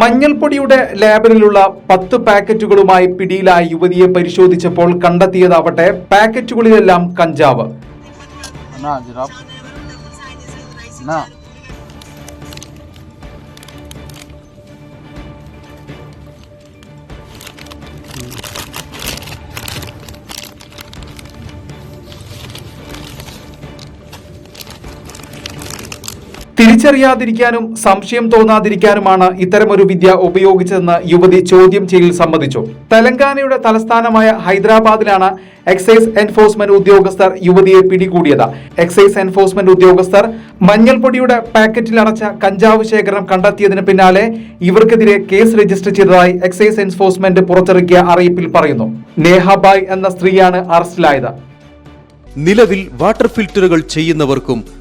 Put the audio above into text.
മഞ്ഞൾപ്പൊടിയുടെ ലേബലിലുള്ള പത്ത് പാക്കറ്റുകളുമായി പിടിയിലായ യുവതിയെ പരിശോധിച്ചപ്പോൾ കണ്ടെത്തിയതാവട്ടെ പാക്കറ്റുകളിലെല്ലാം കഞ്ചാവ്. തിരിച്ചറിയാതിരിക്കാനും സംശയം തോന്നാതിരിക്കാനുമാണ് ഇത്തരമൊരു വിദ്യ ഉപയോഗിച്ചതെന്ന് യുവതി ചോദ്യം ചെയ്യൽ സമ്മതിച്ചു. തെലങ്കാനയുടെ തലസ്ഥാനമായ ഹൈദരാബാദിലാണ് എക്സൈസ് എൻഫോഴ്സ്മെന്റ് ഉദ്യോഗസ്ഥർ യുവതിയെ പിടികൂടിയത്. എക്സൈസ് എൻഫോഴ്സ്മെന്റ് ഉദ്യോഗസ്ഥർ മഞ്ഞൾപ്പൊടിയുടെ പാക്കറ്റിൽ അടച്ച കഞ്ചാവ് ശേഖരം കണ്ടെത്തിയതിന് പിന്നാലെ ഇവർക്കെതിരെ കേസ് രജിസ്റ്റർ ചെയ്തതായി എക്സൈസ് എൻഫോഴ്സ്മെന്റ് പുറത്തിറക്കിയ അറിയിപ്പിൽ പറയുന്നു. നേഹാബായ് എന്ന സ്ത്രീയാണ് അറസ്റ്റിലായത്. നിലവിൽ വാട്ടർ ഫിൽറ്ററുകൾ ചെയ്യുന്നവർക്കും